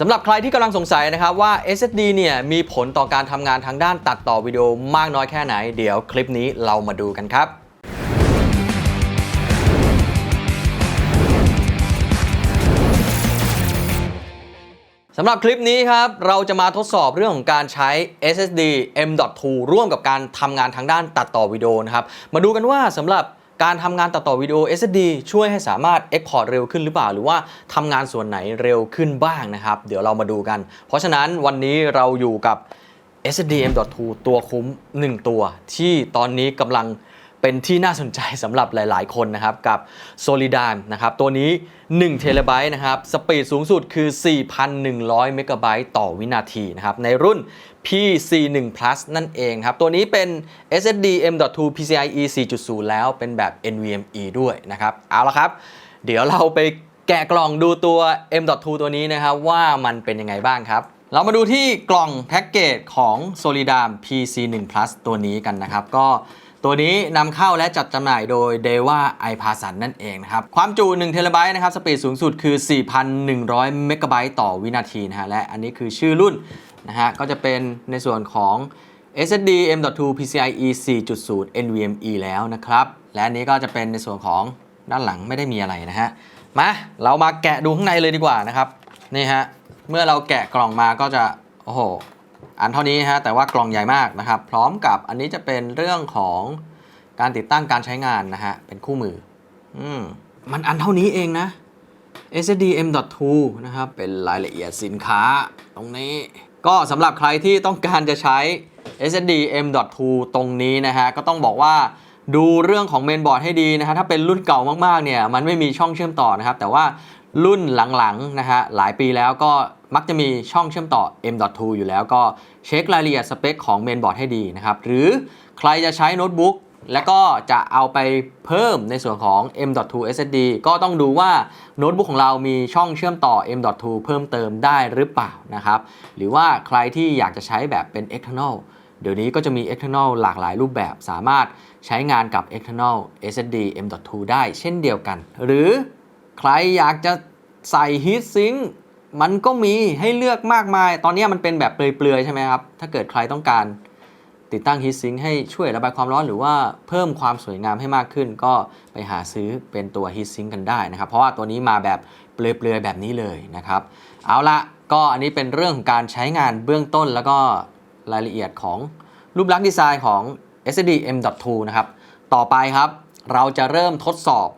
สำหรับใครที่กำลังสงสัยนะครับว่า SSD เนี่ยมีผลต่อการทำงานทางด้านตัดต่อวิดีโอมากน้อยแค่ไหน เดี๋ยวคลิปนี้เรามาดูกันครับสำหรับคลิปนี้ครับ เราจะมาทดสอบเรื่องของการใช้ SSD M.2 ร่วมกับการทำงานทางด้านตัดต่อวิดีโอนะครับ มาดูกันว่าสำหรับ การทำงานตัดต่อวิดีโอ SSD ช่วยให้สามารถ Export เร็วขึ้นหรือเปล่า หรือว่าทำงานส่วนไหนเร็วขึ้นบ้างนะครับ เดี๋ยวเรามาดูกัน เพราะฉะนั้นวันนี้เราอยู่กับ SSD M.2 ตัวคุ้ม 1 ตัว ที่ตอนนี้กำลัง เป็นที่น่าสนใจสำหรับหลาย ๆ คนนะครับ กับ Solidam นะครับ ตัวนี้1เทราไบต์นะครับ สปีดสูงสุดคือ 4,100 เมกะไบต์ต่อวินาทีนะครับ ในรุ่น PC1 Plus นั่นเองครับ ตัวนี้เป็น SSD M.2 PCIe 4.0 แล้วเป็นแบบ NVMe ด้วยนะครับ เอาละครับ เดี๋ยวเราไปแกะกล่องดูตัว M.2 ตัวนี้นะครับ ว่ามันเป็นยังไงบ้างครับเรามาดูที่กล่องแพ็กเกจของ Solidam PC1 Plus ตัวนี้กันนะครับ ก็ ตัวนี้นำเข้าและจัดจำหน่ายโดย Deva i p a s a n นั่นเองนะครับ ความจุ1เทราไบต์นะครับ สปีดสูงสุดคือ 4,100 เมกะไบต์ต่อวินาทีนะฮะ และอันนี้คือชื่อรุ่นนะฮะ ก็จะเป็นในส่วนของ SSD M.2 PCIe 4.0 NVMe แล้วนะครับ และอันนี้ก็จะเป็นในส่วนของด้านหลังไม่ได้มีอะไรนะฮะ มา เรามาแกะดูข้างในเลยดีกว่านะครับ นี่ฮะ เมื่อเราแกะกล่องมาก็จะ โอ้โห อันเท่านี้ฮะแต่ว่ากล่องใหญ่มากนะครับ พร้อมกับอันนี้จะเป็นเรื่องของการติดตั้งการใช้งานนะฮะเป็นคู่มืออืมมันอันเท่านี้เองนะ SSD M.2 นะครับเป็นรายละเอียดสินค้าตรงนี้ ก็สำหรับใครที่ต้องการจะใช้ SSD M.2 ตรงนี้นะฮะก็ต้องบอกว่าดูเรื่องของเมนบอร์ดให้ดีนะฮะถ้าเป็นรุ่นเก่ามากๆเนี่ยมันไม่มีช่องเชื่อมต่อนะครับ แต่ว่า รุ่นหลังๆนะฮะหลายปีแล้วก็มักจะมีช่องเชื่อมต่อ M.2 อยู่แล้วก็เช็ครายละเอียดสเปคของเมนบอร์ดให้ดีนะครับ หรือใครจะใช้โน้ตบุ๊กแล้วก็จะเอาไปเพิ่มในส่วนของ M.2 SSD ก็ต้องดูว่าโน้ตบุ๊กของเรามีช่องเชื่อมต่อ M.2 เพิ่มเติมได้หรือเปล่านะครับ หรือว่าใครที่อยากจะใช้แบบเป็น external เดี๋ยวนี้ก็จะมี external หลากหลายรูปแบบสามารถใช้งานกับ external SSD M.2 ได้เช่นเดียวกัน หรือ ใครอยากจะใส่ heat sink มันก็มีให้เลือกมากมาย ตอนนี้มันเป็นแบบเปลือยๆใช่ไหมครับ ถ้าเกิดใครต้องการติดตั้ง heat sink ให้ช่วยระบายความร้อนหรือว่าเพิ่มความสวยงามให้มากขึ้น ก็ไปหาซื้อเป็นตัว heat sink กันได้นะครับ เพราะว่าตัวนี้มาแบบเปลือยๆแบบนี้เลยนะครับ เอาละก็อันนี้เป็นเรื่องของการใช้งานเบื้องต้นแล้วก็รายละเอียดของรูปลักษณ์ดีไซน์ของ SSD M.2 นะครับ ต่อไปครับ เราจะเริ่มทดสอบ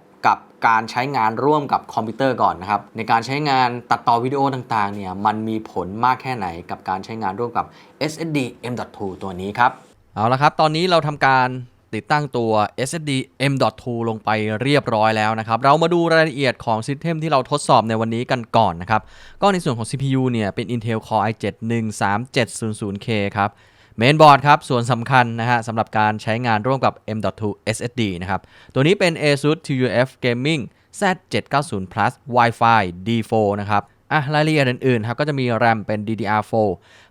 การใช้งานร่วมกับคอมพิวเตอร์ก่อนนะครับ ในการใช้งานตัดต่อวิดีโอต่างๆเนี่ยมันมีผลมากแค่ไหนกับการใช้งานร่วมกับ SSD M.2 ตัวนี้ครับ เอาละครับ ตอนนี้เราทำการติดตั้งตัว SSD M.2 ลงไปเรียบร้อยแล้วนะครับ เรามาดูรายละเอียดของซิสเต็มที่เราทดสอบในวันนี้กันก่อนนะครับ ก็ในส่วนของ CPU เนี่ยเป็น Intel Core i7 13700K ครับ เมนบอร์ดครับ ส่วนสำคัญนะฮะสำหรับการใช้งานร่วมกับ M.2 SSD นะครับ ตัวนี้เป็น ASUS TUF Gaming Z790 Plus Wi-Fi D4 นะครับอะรายละเอียดอื่นๆครับก็จะมี RAM เป็น DDR4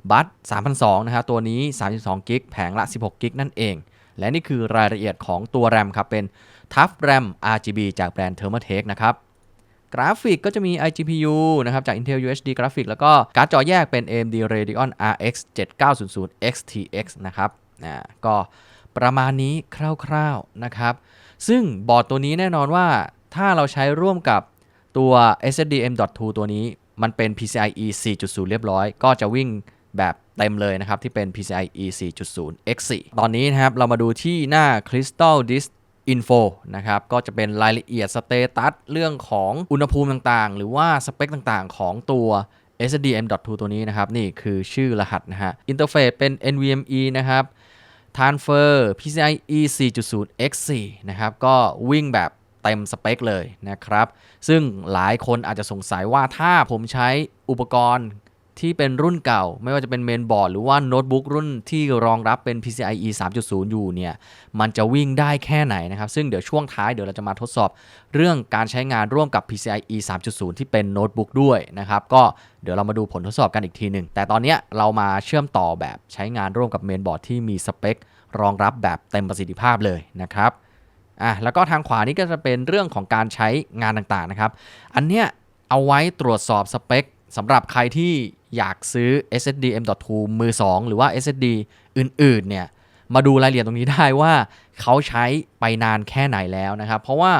บัส3,200นะครับตัวนี้ 32 g b แผงละ 16 g b นั่นเอง และนี่คือรายละเอียดของตัว RAM ครับเป็น Tough RAM RGB จากแบรนด์ Thermaltake นะครับ กราฟิกก็จะมี iGPU นะครับจาก Intel UHD กราฟิกแล้วก็การ์ดจอแยกเป็น AMD Radeon RX 7900 XTX นะครับนะก็ประมาณนี้คร่าวๆนะครับ ซึ่งบอร์ดตัวนี้แน่นอนว่าถ้าเราใช้ร่วมกับตัว SSD M.2 ตัวนี้มันเป็น PCIe 4.0 เรียบร้อย ก็จะวิ่งแบบเต็มเลยนะครับ ที่เป็น PCIe 4.0 X4 ตอนนี้นะครับ เรามาดูที่หน้า Crystal Disk Info นะครับ ก็จะเป็นรายละเอียดสเตตัสเรื่องของอุณหภูมิต่างๆ หรือว่าสเปคต่างๆ ของตัว SDM.2 ตัวนี้นะครับ นี่คือชื่อรหัสนะฮะ อินเทอร์เฟซเป็น NVMe นะครับ Transfer PCIe 4.0 X4 นะครับ ก็วิ่งแบบเต็มสเปคเลยนะครับ ซึ่งหลายคนอาจจะสงสัยว่าถ้าผมใช้อุปกรณ์ ที่เป็นรุ่นเก่า ไม่ว่าจะเป็นเมนบอร์ดหรือว่าโน้ตบุ๊กรุ่นที่รองรับเป็น PCIe 3.0 อยู่เนี่ยมันจะวิ่งได้แค่ไหนนะครับ ซึ่งเดี๋ยวช่วงท้ายเดี๋ยวเราจะมาทดสอบเรื่องการใช้งานร่วมกับ PCIe 3.0 ที่เป็นโน้ตบุ๊กด้วยนะครับ ก็เดี๋ยวเรามาดูผลทดสอบกันอีกทีหนึ่ง แต่ตอนนี้เรามาเชื่อมต่อแบบใช้งานร่วมกับเมนบอร์ดที่มีสเปครองรับแบบเต็มประสิทธิภาพเลยนะครับอะแล้วก็ทางขวานี่ก็จะเป็นเรื่องของการใช้งานต่างๆนะครับ อันเนี้ยเอาไว้ตรวจสอบสเปคสำหรับใครที่ อยากซื้อ SSD M.2 มือ 2 หรือว่า SSD อื่นๆเนี่ยมาดูรายละเอียดตรงนี้ได้ว่าเขาใช้ไปนานแค่ไหนแล้วนะครับ เพราะว่า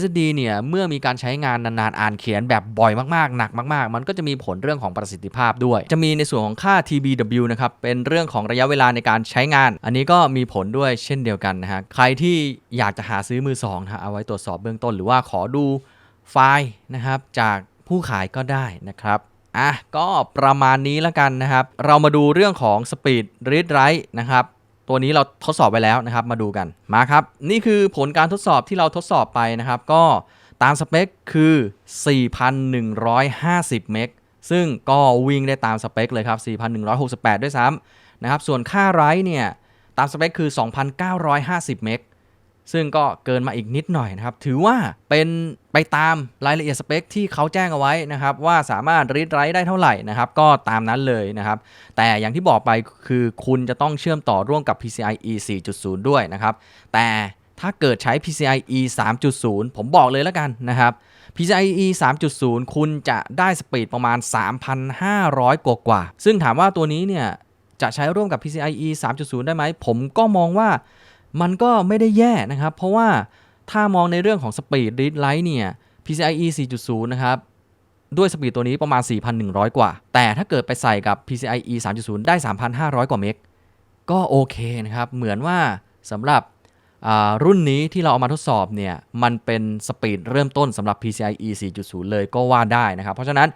SSD เนี่ยเมื่อมีการใช้งานนานๆ อ่านเขียนแบบบ่อยมากๆ หนักมากๆ มันก็จะมีผลเรื่องของประสิทธิภาพด้วย จะมีในส่วนของค่า TBW นะครับ เป็นเรื่องของระยะเวลาในการใช้งาน อันนี้ก็มีผลด้วยเช่นเดียวกันนะฮะใครที่อยากจะหาซื้อมือ2นะฮะเอาไว้ตรวจสอบเบื้องต้น หรือว่าขอดูไฟล์นะครับจากผู้ขายก็ได้นะครับ อะก็ประมาณนี้แล้วกันนะครับ เรามาดูเรื่องของ Speed Read Write นะครับ ตัวนี้เราทดสอบไปแล้วนะครับ มาดูกันมาครับ นี่คือผลการทดสอบที่เราทดสอบไปนะครับ ก็ตามสเปคคือ 4,150 เมกซึ่งก็วิ่งได้ตามสเปคเลยครับ 4,168 ด้วยซ้ำนะครับ ส่วนค่าไรท์เนี่ย ตามสเปคคือ 2,950 เมก ซึ่งก็เกินมาอีกนิดหน่อยนะครับ ถือว่าเป็นไปตามรายละเอียดสเปคที่เขาแจ้งเอาไว้นะครับ ว่าสามารถรีดไรท์ได้เท่าไหร่นะครับ ก็ตามนั้นเลยนะครับ แต่อย่างที่บอกไปคือคุณจะต้องเชื่อมต่อร่วมกับ PCIe 4.0 ด้วยนะครับ แต่ถ้าเกิดใช้ PCIe 3.0 ผมบอกเลยแล้วกันนะครับ PCIe 3.0 คุณจะได้สปีดประมาณ 3,500 กว่ากว่าๆซึ่งถามว่าตัวนี้เนี่ยจะใช้ร่วมกับ PCIe 3.0 ได้ไหม ผมก็มองว่า มันก็ไม่ได้แย่นะครับ เพราะว่าถ้ามองในเรื่องของ Speed Read Write เนี่ย PCIe 4.0 นะครับ ด้วยสปีดตัวนี้ประมาณ 4,100 กว่า แต่ถ้าเกิดไปใส่กับ PCIe 3.0 ได้ 3,500 กว่าเมกก็โอเคนะครับ เหมือนว่าสำหรับรุ่นนี้ที่เราเอามาทดสอบเนี่ย มันเป็นสปีดเริ่มต้นสำหรับ PCIe 4.0 เลยก็ว่าได้นะครับ เพราะฉะนั้น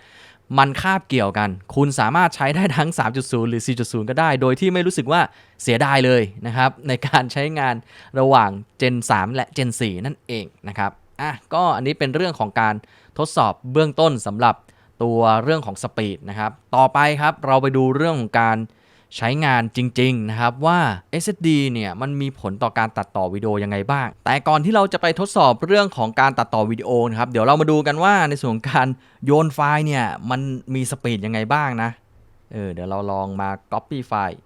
มันคาบเกี่ยวกัน คุณสามารถใช้ได้ทั้ง 3.0 หรือ 4.0 ก็ได้ โดยที่ไม่รู้สึกว่าเสียดายเลยนะครับ ในการใช้งานระหว่าง Gen 3 และ Gen 4 นั่นเองนะครับ อะ ก็อันนี้เป็นเรื่องของการทดสอบเบื้องต้นสำหรับตัวเรื่องของสปีดนะครับ ต่อไปครับ เราไปดูเรื่องของการ ใช้งานจริงๆนะครับว่า SSD เนี่ยมันมีผลต่อการตัดต่อวิดีโอยังไงบ้าง แต่ก่อนที่เราจะไปทดสอบเรื่องของการตัดต่อวิดีโอนะครับเดี๋ยวเรามาดูกันว่าในส่วนของการโยนไฟล์เนี่ยมันมีสปีดยังไงบ้างนะเออเดี๋ยวเราลองมา Copy ไฟล์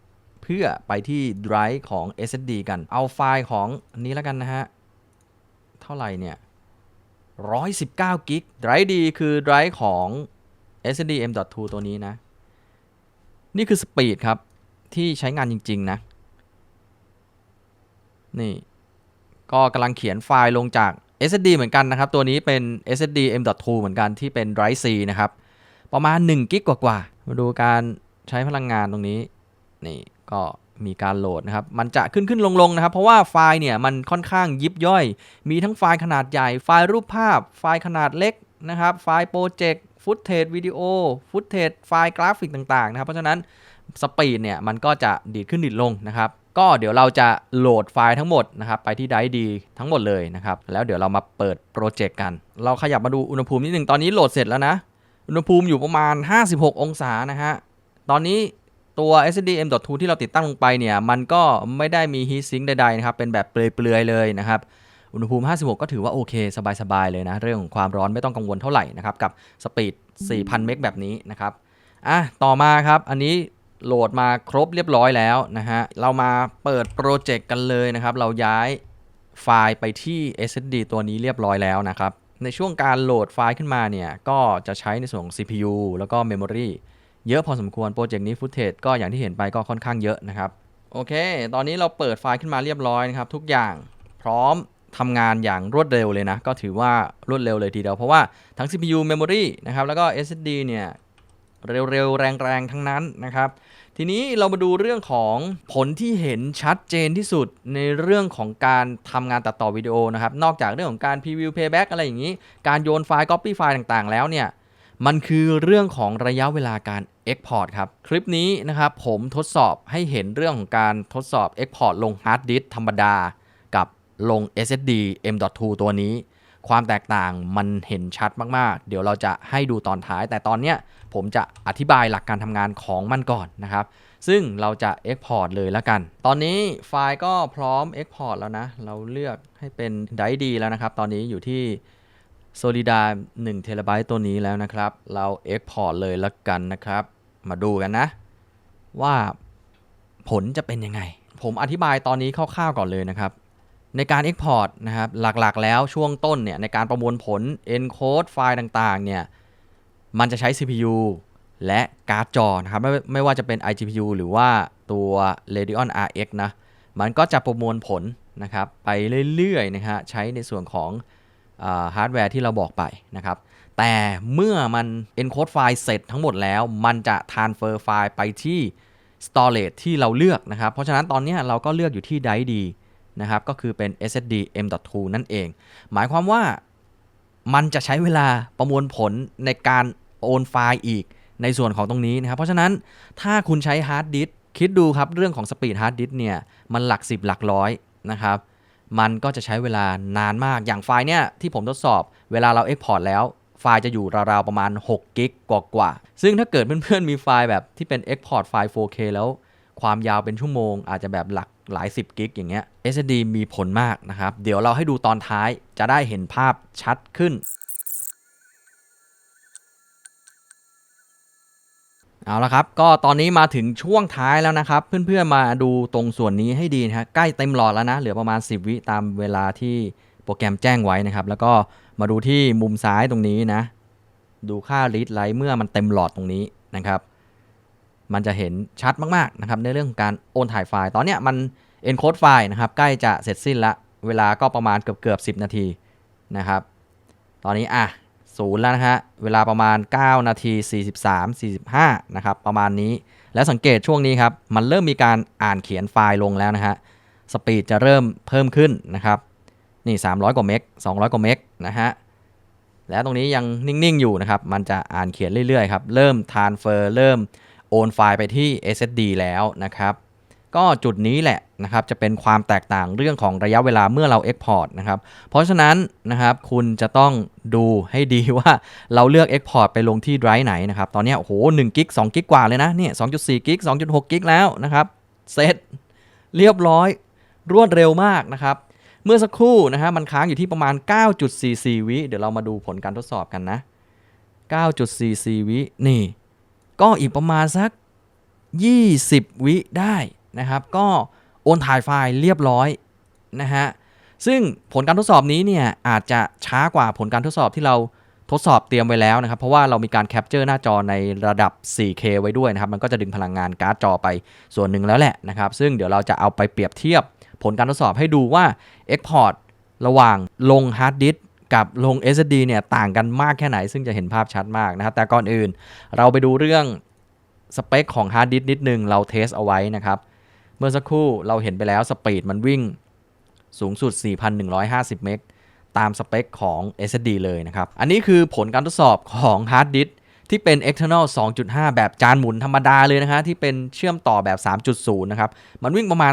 เพื่อไปที่ Drive ของ SSD กันเอาไฟล์ของอันนี้แล้วกันนะฮะเท่าไหร่เนี่ย119กิก Drive D คือ Drive ของ SSD M.2 ตัวนี้นะ นี่คือสปีดครับ ที่ใช้งานจริง ๆ นะ นี่ ก็กำลังเขียนไฟล์ลงจาก SSD เหมือนกันนะครับ ตัวนี้เป็น SSD M.2 เหมือนกันที่เป็น Drive C นะครับ ประมาณ1กิกกว่าๆมาดูการใช้พลังงานตรงนี้ นี่ก็มีการโหลดนะครับ มันจะขึ้นขึ้นลงลงนะครับ เพราะว่าไฟล์เนี่ยมันค่อนข้างยิบย่อย มีทั้งไฟล์ขนาดใหญ่ ไฟล์รูปภาพ ไฟล์ขนาดเล็กนะครับ ไฟล์โปรเจกต์ ฟุตเทจวิดีโอ ฟุตเทจไฟล์กราฟิกต่างๆนะครับ เพราะฉะนั้น สปีดเนี่ยมันก็จะดีดขึ้นดีดลงนะครับก็เดี๋ยวเราจะโหลดไฟล์ทั้งหมดนะครับไปที่ไดดีทั้งหมดเลยนะครับแล้วเดี๋ยวเรามาเปิดโปรเจกต์กัน เราขยับมาดูอุณหภูมินิดหนึ่งตอนนี้โหลดเสร็จแล้วนะ อุณหภูมิอยู่ประมาณ 56 องศานะฮะ ตอนนี้ตัว SSD M.2 ที่เราติดตั้งลงไปเนี่ย มันก็ไม่ได้มี heat sink ใดๆนะครับ เป็นแบบเปลือยๆเลยนะครับ อุณหภูมิ 56 ก็ถือว่าโอเค สบายๆเลยนะ เรื่องของความร้อนไม่ต้องกังวลเท่าไหร่นะครับ กับสปีด 4,000 เมกแบบนี้นะครับอะต่อมาครับอันนี้ โหลดมาครบเรียบร้อยแล้วนะฮะ เรามาเปิดโปรเจกต์กันเลยนะครับ เราย้ายไฟล์ไปที่ SSD ตัวนี้เรียบร้อยแล้วนะครับ ในช่วงการโหลดไฟล์ขึ้นมาเนี่ย ก็จะใช้ในส่วนของ CPU แล้วก็ Memory เยอะพอสมควร โปรเจกต์นี้ฟุตเทจก็อย่างที่เห็นไปก็ค่อนข้างเยอะนะครับ โอเค ตอนนี้เราเปิดไฟล์ขึ้นมาเรียบร้อยนะครับ ทุกอย่างพร้อมทำงานอย่างรวดเร็วเลยนะ ก็ถือว่ารวดเร็วเลยทีเดียว เพราะว่าทั้ง CPU Memory นะครับ แล้วก็ SSD เนี่ย เร็วๆ แรงๆ ทั้งนั้นนะครับ ทีนี้เรามาดูเรื่องของผลที่เห็นชัดเจนที่สุดในเรื่องของการทำงานตัดต่อวิดีโอนะครับ นอกจากเรื่องของการ preview playback อะไรอย่างนี้ การโยนไฟล์ copy ไฟล์ต่างๆ แล้วเนี่ย มันคือเรื่องของระยะเวลาการ Export ครับ คลิปนี้นะครับผมทดสอบให้เห็นเรื่องของการทดสอบ Export ลง Hard Disk ธรรมดา กับลง SSD M.2 ตัวนี้ ความแตกต่างมันเห็นชัดมากๆ เดี๋ยวเราจะให้ดูตอนท้าย แต่ตอนเนี้ยผมจะอธิบายหลักการทำงานของมันก่อนนะครับ ซึ่งเราจะ Export เลยแล้วกัน ตอนนี้ไฟล์ก็พร้อม Export แล้วนะ เราเลือกให้เป็น Drive D แล้วนะครับ ตอนนี้อยู่ที่ Solida 1 t b ตัวนี้แล้วนะครับ เรา Export เลยแล้วกันนะครับ มาดูกันนะ ว่าผลจะเป็นยังไง ผมอธิบายตอนนี้คร่าวๆก่อนเลยนะครับ ในการ Export นะครับหลักๆ แล้วช่วงต้นเนี่ยในการประมวลผล encode ไฟล์ต่างๆเนี่ยมันจะใช้ CPU และการ์ดจอนะครับไม่ไม่ว่าจะเป็น iGPU หรือว่าตัว Radeon RX นะมันก็จะประมวลผลนะครับไปเรื่อยๆนะฮะใช้ในส่วนของฮาร์ดแวร์ที่เราบอกไปนะครับแต่เมื่อมัน encode ไฟล์เสร็จทั้งหมดแล้ว มันจะ transfer ไฟล์ไปที่ storage ที่เราเลือกนะครับเพราะฉะนั้นตอนนี้เราก็เลือกอยู่ที่ drive D นะครับก็คือเป็น SSD M.2 นั่นเอง หมายความว่ามันจะใช้เวลาประมวลผลในการโอนไฟล์อีกในส่วนของตรงนี้นะครับ เพราะฉะนั้นถ้าคุณใช้ฮาร์ดดิสคิดดูครับเรื่องของสปีดฮาร์ดดิสเนี่ยมันหลัก 10 หลักร้อยนะครับมันก็จะใช้เวลานานมากอย่างไฟล์เนี่ยที่ผมทดสอบเวลาเรา Export แล้วไฟล์จะอยู่ราวๆประมาณ6กิกกว่าๆซึ่งถ้าเกิดเพื่อนๆมีไฟล์แบบที่เป็น Export ไฟล์ 4K แล้วความยาวเป็นชั่วโมงอาจจะแบบหลัก หลาย 10 กิกอย่างเงี้ย SSD มีผลมากนะครับ เดี๋ยวเราให้ดูตอนท้ายจะได้เห็นภาพชัดขึ้น เอาละครับ ก็ตอนนี้มาถึงช่วงท้ายแล้วนะครับ เพื่อนๆมาดูตรงส่วนนี้ให้ดีนะใกล้เต็มหลอดแล้วนะ เหลือประมาณ 10 วิตามเวลาที่โปรแกรมแจ้งไว้นะครับ แล้วก็มาดูที่มุมซ้ายตรงนี้นะ ดูค่า read write เมื่อมันเต็มหลอดตรงนี้นะครับ มันจะเห็นชัดมากๆนะครับในเรื่องของการโอนถ่ายไฟล์ ตอนนี้มัน encode ไฟล์นะครับใกล้จะเสร็จสิ้นละ เวลาก็ประมาณเกือบเกือบ10 นาทีนะครับ ตอนนี้อะศูนย์แล้วนะฮะ เวลาประมาณ 9 นาที 43 45 นะครับ ประมาณนี้ แล้วสังเกตช่วงนี้ครับ มันเริ่มมีการอ่านเขียนไฟล์ลงแล้วนะฮะ สปีดจะเริ่มเพิ่มขึ้นนะครับ นี่ 300 กว่าเมก 200 กว่าเมกนะฮะ แล้วตรงนี้ยังนิ่ง ๆ อยู่นะครับ มันจะอ่านเขียนเรื่อย ๆ ครับ เริ่ม transfer เริ่ม โอนไฟล์ไปที่ SSD แล้วนะครับ ก็จุดนี้แหละนะครับจะเป็นความแตกต่างเรื่องของระยะเวลาเมื่อเรา Export นะครับ เพราะฉะนั้นนะครับคุณจะต้องดูให้ดีว่าเราเลือก Export ไปลงที่ Drive ไหนนะครับ ตอนนี้โอ้โห1กิก2กิกกว่าเลยนะเนี่ย2.4กิก2.6กิกแล้วนะครับ เสร็จเรียบร้อยรวดเร็วมากนะครับ เมื่อสักครู่นะฮะมันค้างอยู่ที่ประมาณ 9.44 วิเดี๋ยวเรามาดูผลการทดสอบกันนะ 9.44 วินี่ ก็อีกประมาณสัก 20 วิได้นะครับ ก็โอนถ่ายไฟล์เรียบร้อยนะฮะซึ่งผลการทดสอบนี้เนี่ยอาจจะช้ากว่าผลการทดสอบที่เราทดสอบเตรียมไว้แล้วนะครับ เพราะว่าเรามีการแคปเจอร์หน้าจอในระดับ 4K ไว้ด้วยนะครับ มันก็จะดึงพลังงานการ์ดจอไปส่วนหนึ่งแล้วแหละนะครับ ซึ่งเดี๋ยวเราจะเอาไปเปรียบเทียบผลการทดสอบให้ดูว่า Export ระหว่างลงฮาร์ดดิส กับลง SSD เนี่ยต่างกันมากแค่ไหน ซึ่งจะเห็นภาพชัดมากนะครับแต่ก่อนอื่น เราไปดูเรื่องสเปคของฮาร์ดดิสก์นิดนึงเราเทสเอาไว้นะครับ เมื่อสักครู่เราเห็นไปแล้วสปีดมันวิ่งสูงสุด 4,150 เมกตามสเปคของ SSD เลยนะครับ อันนี้คือผลการทดสอบของฮาร์ดดิสก์ที่เป็น external 2.5 แบบจานหมุนธรรมดาเลยนะฮะที่เป็นเชื่อมต่อแบบ 3.0 นะครับ มันวิ่งประมาณ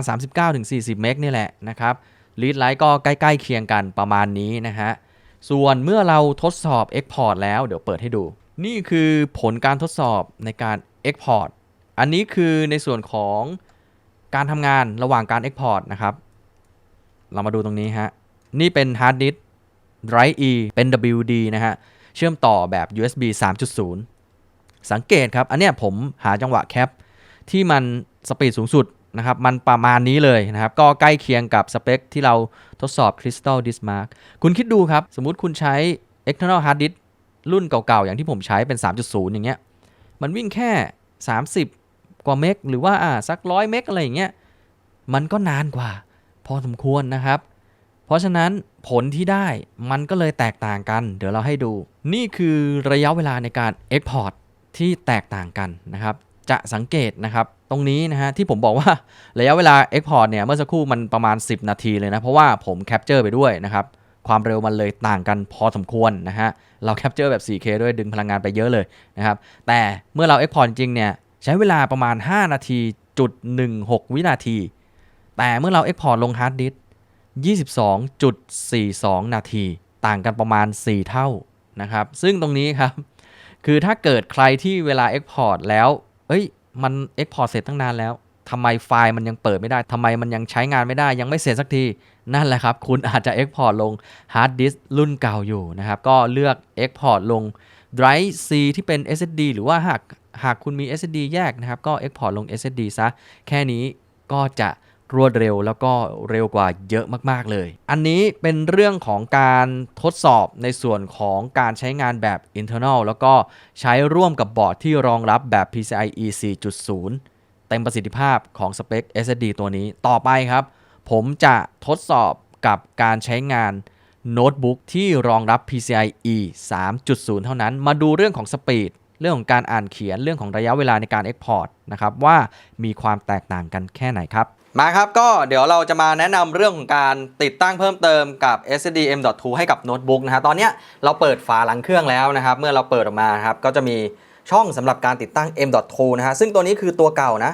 39-40 เมกนี่แหละนะครับ read write ก็ใกล้ ๆ เคียงกันประมาณนี้นะฮะ ส่วนเมื่อเราทดสอบ Export แล้วเดี๋ยวเปิดให้ดู นี่คือผลการทดสอบในการ Export อันนี้คือในส่วนของการทำงานระหว่างการ Export นะครับ เรามาดูตรงนี้ฮะ นี่เป็น Hard Disk Drive E เป็น WD นะฮะ เชื่อมต่อแบบ USB 3.0 สังเกตครับ อันเนี้ยผมหาจังหวะแคปที่มันสปีดสูงสุด นะครับมันประมาณนี้เลยนะครับ ก็ใกล้เคียงกับสเปคที่เราทดสอบ Crystal Disk Mark คุณคิดดูครับ สมมุติคุณใช้ external hard disk รุ่นเก่าๆ อย่างที่ผมใช้เป็น 3.0 อย่างเงี้ย มันวิ่งแค่ 30 กว่าเมกหรือว่าอ่าสักร้อยเมกอะไรอย่างเงี้ย มันก็นานกว่า พอสมควรนะครับ เพราะฉะนั้นผลที่ได้มันก็เลยแตกต่างกัน เดี๋ยวเราให้ดู นี่คือระยะเวลาในการ Export ที่แตกต่างกันนะครับ จะสังเกตนะครับตรงนี้นะฮะที่ผมบอกว่าระยะเวลา Export เนี่ยเมื่อสักครู่มันประมาณ 10 นาทีเลยนะ เพราะว่าผมแคปเจอร์ไปด้วยนะครับความเร็วมันเลยต่างกันพอสมควรนะฮะเราแคปเจอร์แบบ 4K ด้วยดึงพลังงานไปเยอะเลยนะครับแต่เมื่อเรา Export จริงเนี่ยใช้เวลาประมาณ 5 นาทีจุด16 วินาที แต่เมื่อเรา Export ลงฮาร์ดดิสก์22.42 นาที ต่างกันประมาณ 4 เท่านะครับซึ่งตรงนี้ครับคือถ้าเกิดใครที่เวลา Export แล้ว เอ้ย มัน Export เสร็จตั้งนานแล้วทำไมไฟล์มันยังเปิดไม่ได้ทำไมมันยังใช้งานไม่ได้ ยังไม่เสร็จสักที นั่นแหละครับ คุณอาจจะ Export ลงฮาร์ดดิสรุ่นเก่าอยู่นะครับ ก็เลือก Export ลง Drive C ที่เป็น SSD หรือว่าหากหากคุณมี SSD แยกนะครับ ก็ Export ลง SSD ซะ แค่นี้ก็จะ รวดเร็วแล้วก็เร็วกว่าเยอะมากๆเลย อันนี้เป็นเรื่องของการทดสอบในส่วนของการใช้งานแบบ internal แล้วก็ใช้ร่วมกับบอร์ดที่รองรับแบบ PCIe 4.0 เต็มประสิทธิภาพของสเปค SSD ตัวนี้ต่อไปครับ ผมจะทดสอบกับการใช้งานโน้ตบุ๊กที่รองรับ PCIe 3.0 เท่านั้น มาดูเรื่องของสปีด เรื่องของการอ่านเขียน เรื่องของระยะเวลาในการ Export นะครับ ว่ามีความแตกต่างกันแค่ไหนครับ มาครับก็เดี๋ยวเราจะมาแนะนำเรื่องของการติดตั้งเพิ่มเติมกับ SSD M.2 ให้กับโน้ตบุ๊กนะฮะตอนนี้เราเปิดฝาหลังเครื่องแล้วนะครับ เมื่อเราเปิดออกมาครับก็จะมีช่องสำหรับการติดตั้ง M.2 นะฮะซึ่งตัวนี้คือตัวเก่านะ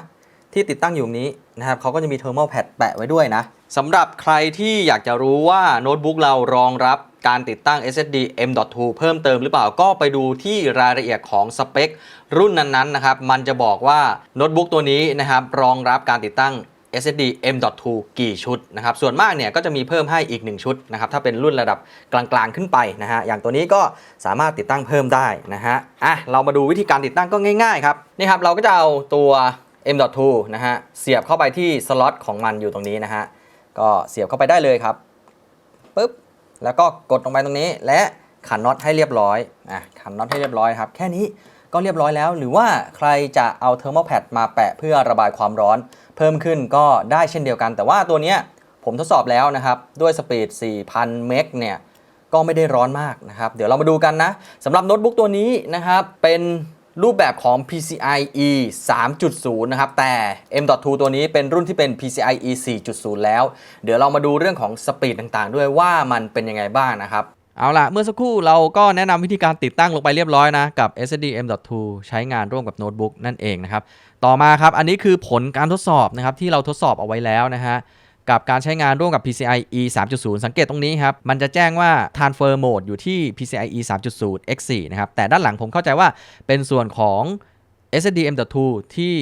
ที่ติดตั้งอยู่นี้นะครับเขาก็จะมี thermal pad แปะไว้ด้วยนะสำหรับใครที่อยากจะรู้ว่าโน้ตบุ๊กเรารองรับการติดตั้ง SSD M.2 เพิ่มเติมหรือเปล่าก็ไปดูที่รายละเอียดของสเปครุ่นนั้นๆนะครับมันจะบอกว่าโน้ตบุ๊กตัวนี้นะครับรองรับการติดตั้ง SSD M.2 กี่ชุดนะครับ ส่วนมากเนี่ยก็จะมีเพิ่มให้อีก 1 ชุดนะครับ ถ้าเป็นรุ่นระดับกลางๆขึ้นไปนะฮะ อย่างตัวนี้ก็สามารถติดตั้งเพิ่มได้นะฮะ อะ เรามาดูวิธีการติดตั้งก็ง่ายๆครับ นี่ครับ เราก็จะเอาตัว M.2 นะฮะ เสียบเข้าไปที่สล็อตของมันอยู่ตรงนี้นะฮะ ก็เสียบเข้าไปได้เลยครับ ปึ๊บ แล้วก็กดลงไปตรงนี้ และขันน็อตให้เรียบร้อย อะ ขันน็อตให้เรียบร้อยครับ แค่นี้ก็เรียบร้อยแล้ว หรือว่าใครจะเอาเทอร์โมแพดมาแปะเพื่อระบายความร้อน พิ่มขึ้นก็ได้เช่นเดียวกัน แต่ว่าตัวนี้ผมทดสอบแล้วนะครับ ด้วยสปีด 4,000 เมกเนี่ยก็ไม่ได้ร้อนมากนะครับ เดี๋ยวเรามาดูกันนะสำหรับโน้ตบุ๊กตัวนี้นะครับ เป็นรูปแบบของ PCIe 3.0 นะครับ แต่ M.2 ตัวนี้เป็นรุ่นที่เป็น PCIe 4.0 แล้ว เดี๋ยวเรามาดูเรื่องของสปีดต่างๆ ด้วยว่ามันเป็นยังไงบ้างนะครับ เอาล่ะเมื่อสักครู่เราก็แนะนำวิธีการติดตั้งลงไปเรียบร้อยนะ กับ SSD M.2 ใช้งานร่วมกับโน้ตบุ๊กนั่นเองนะครับ ต่อมาครับอันนี้คือผลการทดสอบนะครับที่เราทดสอบเอาไว้แล้วนะฮะกับการใช้งานร่วมกับ PCIe 3.0 สังเกตตรงนี้ครับ มันจะแจ้งว่า Transfer Mode อยู่ที่ PCIe 3.0 X4 นะครับ แต่ด้านหลังผมเข้าใจว่าเป็นส่วนของ SSD M.2 ที่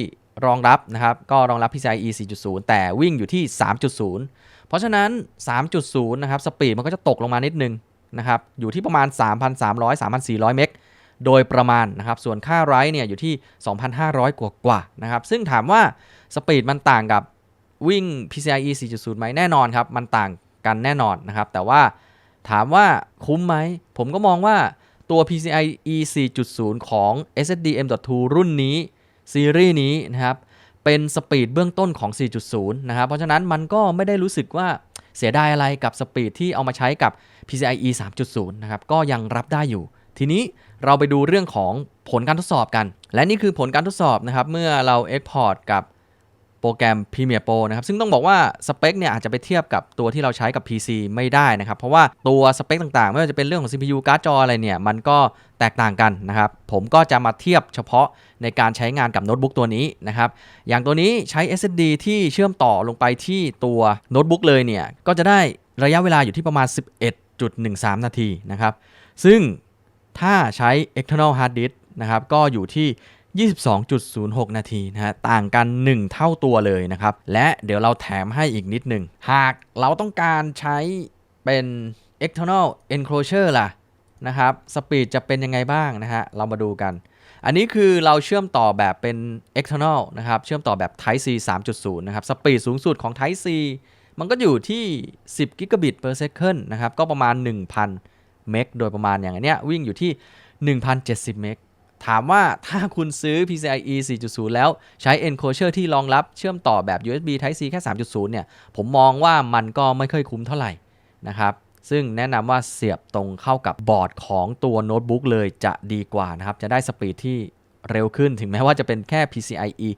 รองรับนะครับ ก็รองรับ PCIe 4.0 แต่วิ่งอยู่ที่ 3.0 เพราะฉะนั้น 3.0 นะครับ สปีดมันก็จะตกลงมานิดนึง นะครับอยู่ที่ประมาณ 3,300-3,400 เมกโดยประมาณนะครับส่วนค่าไรต์เนี่ยอยู่ที่ 2,500 กว่ากว่านะครับซึ่งถามว่าสปีดมันต่างกับวิ่ง PCIe 4.0 ไหมแน่นอนครับ มันต่างกันแน่นอนนะครับ แต่ว่าถามว่าคุ้มไหม ผมก็มองว่าตัว PCIe 4.0 ของ SSD M.2 รุ่นนี้ ซีรีส์นี้นะครับ เป็นสปีดเบื้องต้นของ 4.0 นะครับ เพราะฉะนั้นมันก็ไม่ได้รู้สึกว่าเสียดายอะไรกับสปีดที่เอามาใช้กับ PCIe 3.0 นะครับก็ยังรับได้อยู่ ทีนี้เราไปดูเรื่องของผลการทดสอบกัน และนี่คือผลการทดสอบนะครับ เมื่อเรา Export กับโปรแกรม Premiere Pro นะครับ ซึ่งต้องบอกว่าสเปคเนี่ยอาจจะไปเทียบกับตัวที่เราใช้กับ PC ไม่ได้นะครับ เพราะว่าตัวสเปคต่างๆ ไม่ว่าจะเป็นเรื่องของ CPU การ์ดจออะไรเนี่ย มันก็แตกต่างกันนะครับ ผมก็จะมาเทียบเฉพาะในการใช้งานกับโน้ตบุ๊กตัวนี้นะครับ อย่างตัวนี้ใช้ SSD ที่เชื่อมต่อลงไปที่ตัวโน้ตบุ๊กเลยเนี่ย ก็จะได้ระยะเวลาอยู่ที่ประมาณ 11.13 นาทีนะครับ ซึ่งถ้าใช้ external hard disk นะครับ ก็อยู่ที่ 22.06 นาทีนะฮะ ต่างกัน 1 เท่าตัวเลยนะครับ และเดี๋ยวเราแถมให้อีกนิดหนึ่ง หากเราต้องการใช้เป็น external enclosure ล่ะนะครับสปีดจะเป็นยังไงบ้างนะฮะ เรามาดูกัน อันนี้คือเราเชื่อมต่อแบบเป็น external นะครับ เชื่อมต่อแบบ Type C 3.0 นะครับ สปีดสูงสุดของ Type C มันก็อยู่ที่ 10 gigabit per second นะครับ ก็ประมาณ 1,000 เมกโดยประมาณอย่างเนี้ยวิ่งอยู่ที่ 1,070 เมกถามว่าถ้าคุณซื้อ PCIe 4.0 แล้วใช้ enclosure ที่รองรับเชื่อมต่อแบบ USB Type C แค่ 3.0 เนี่ย ผมมองว่ามันก็ไม่ค่อยคุ้มเท่าไหร่นะครับ ซึ่งแนะนำว่าเสียบตรงเข้ากับบอร์ดของตัวโน้ตบุ๊กเลยจะดีกว่านะครับ จะได้สปีดที่ เร็วขึ้นถึงแม้ว่าจะเป็นแค่ PCIe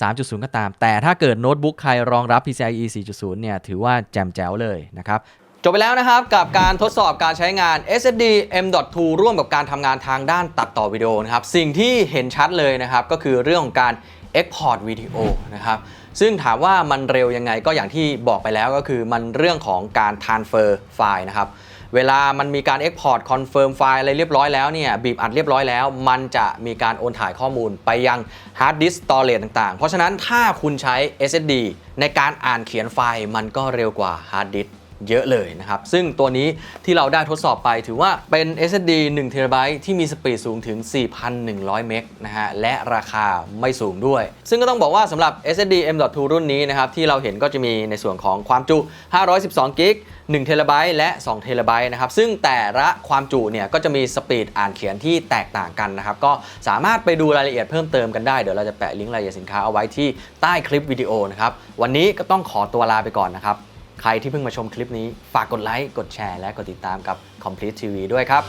3.0 ก็ตาม แต่ถ้าเกิดโน้ตบุ๊กใครรองรับ PCIe 4.0 เนี่ย ถือว่าแจมแจ๋วเลยนะครับจบไปแล้วนะครับ กับการทดสอบการใช้งาน SSD M.2 ร่วมกับการทำงานทางด้านตัดต่อวิดีโอนะครับ สิ่งที่เห็นชัดเลยนะครับ ก็คือเรื่องของการ Export วิดีโอนะครับ ซึ่งถามว่ามันเร็วยังไงก็อย่างที่บอกไปแล้วก็คือมันเรื่องของการ transfer ไฟล์นะครับ เวลามันมีการ Export Confirm ไฟล์อะไรเรียบร้อยแล้วเนี่ยบีบอัดเรียบร้อยแล้ว มันจะมีการโอนถ่ายข้อมูลไปยัง Hard Disk Storage ต่างๆ เพราะฉะนั้นถ้าคุณใช้ SSD ในการอ่านเขียนไฟล์มันก็เร็วกว่า Hard Disk เยอะเลยนะครับ ซึ่งตัวนี้ที่เราได้ทดสอบไปถือว่าเป็น SSD 1 t b ที่มีสปีดสูงถึง 4,100 เมกนะฮะ และราคาไม่สูงด้วย ซึ่งก็ต้องบอกว่าสำหรับ SSD M.2 รุ่นนี้นะครับ ที่เราเห็นก็จะมีในส่วนของความจุ 512 กิก 1เทราไบต์และ2เทราไบต์นะครับ ซึ่งแต่ละความจุเนี่ยก็จะมีสปีดอ่านเขียนที่แตกต่างกันนะครับ ก็สามารถไปดูรายละเอียดเพิ่มเติมกันได้ เดี๋ยวเราจะแปะลิงก์รายละเอียดสินค้าเอาไว้ที่ใต้คลิปวิดีโอนะครับ วันนี้ก็ต้องขอตัวลาไปก่อนนะครับ ใครที่เพิ่งมาชมคลิปนี้ ฝากกดไลค์ กดแชร์ และกดติดตามกับ Complete TV ด้วยครับ